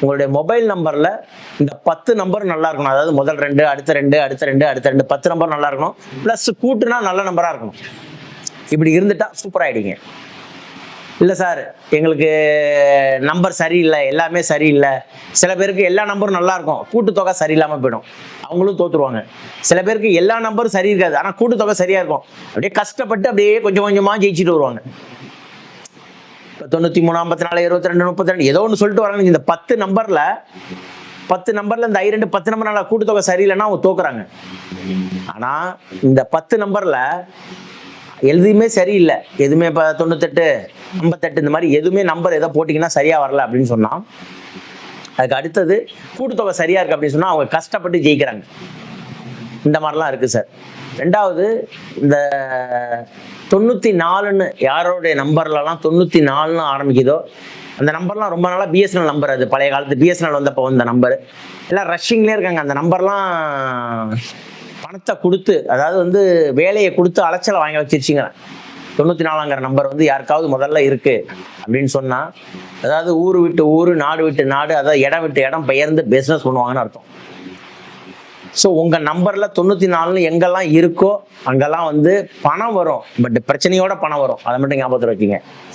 உங்களுடைய மொபைல் நம்பரில் இந்த பத்து நம்பர் நல்லா இருக்கணும். அதாவது முதல் ரெண்டு அடுத்த ரெண்டு அடுத்த ரெண்டு அடுத்த ரெண்டு பத்து நம்பர் நல்லா இருக்கணும். ப்ளஸ் கூட்டுனா நல்ல நம்பராக இருக்கணும். இப்படி இருந்துட்டா சூப்பர் ஆகிடுங்க இல்லை சார் எங்களுக்கு நம்பர் சரியில்லை எல்லாமே சரியில்லை. சில பேருக்கு எல்லா நம்பரும் நல்லா இருக்கும். கூட்டுத்தொகை சரியில்லாமல் போயிடும். அவங்களும் தோற்றுருவாங்க சில பேருக்கு எல்லா நம்பரும் சரி இருக்காது. ஆனால் கூட்டுத்தொகை சரியாக இருக்கும். அப்படியே கஷ்டப்பட்டு அப்படியே கொஞ்சம் கொஞ்சமாக ஜெயிச்சுட்டு வருவாங்க. தொண்ணூற்றி மூணு ஐம்பத்தி நாலு இருபத்தி ரெண்டு முப்பத்தி ரெண்டு ஏதோ ஒன்று சொல்லிட்டு வராங்க இந்த பத்து நம்பரில் பத்து நம்பரில் இந்த ஐரெண்டு பத்து நம்பர் நல்லா கூட்டுத்தொகை சரியில்லைன்னா அவங்க தோக்குறாங்க. ஆனால் இந்த பத்து நம்பரில் எதுவுமே சரியில்லை. எதுவுமே இப்போ தொண்ணூத்தெட்டு ஐம்பத்தெட்டு இந்த மாதிரி எதுவுமே நம்பர் எதோ போட்டிங்கன்னா சரியாக வரல அப்படின்னு சொன்னால் அதுக்கு அடுத்தது கூட்டுத்தொகை சரியாக இருக்குது அப்படின்னு சொன்னால் அவங்க கஷ்டப்பட்டு ஜெயிக்கிறாங்க. இந்த மாதிரிலாம் இருக்குது சார். ரெண்டாவது இந்த தொண்ணூற்றி நாலுன்னு யாரோடைய நம்பர்லலாம் தொண்ணூற்றி நாலுன்னு ஆரம்பிக்குதோ அந்த நம்பர்லாம் ரொம்ப நாளாக பிஎஸ்என்எல் நம்பர் அது. பழைய காலத்து பிஎஸ்என்எல் வந்தப்போ வந்த நம்பர். எல்லாம் ரஷ்ஷிங்லேயே இருக்காங்க. அந்த நம்பர்லாம் பணத்தை கொடுத்து அதாவது வந்து வேலையை கொடுத்து அலைச்சலை வாங்கி வச்சிருச்சிங்க. தொண்ணூற்றி நாலாங்கிற நம்பர் வந்து யாருக்காவது முதல்ல இருக்கு அப்படின்னு சொன்னால் அதாவது ஊர் விட்டு ஊர் நாடு விட்டு நாடு அதாவது இடம் விட்டு இடம் பெயர்ந்து பிஸ்னஸ் பண்ணுவாங்கன்னு அர்த்தம். ஸோ உங்கள் நம்பரில் தொண்ணூற்றி நாலுன்னு எங்கெல்லாம் இருக்கோ அங்கெல்லாம் வந்து பணம் வரும். பட் பிரச்சனையோட பணம் வரும். அதை மட்டும் ஞாபகத்தில் வைக்கிங்க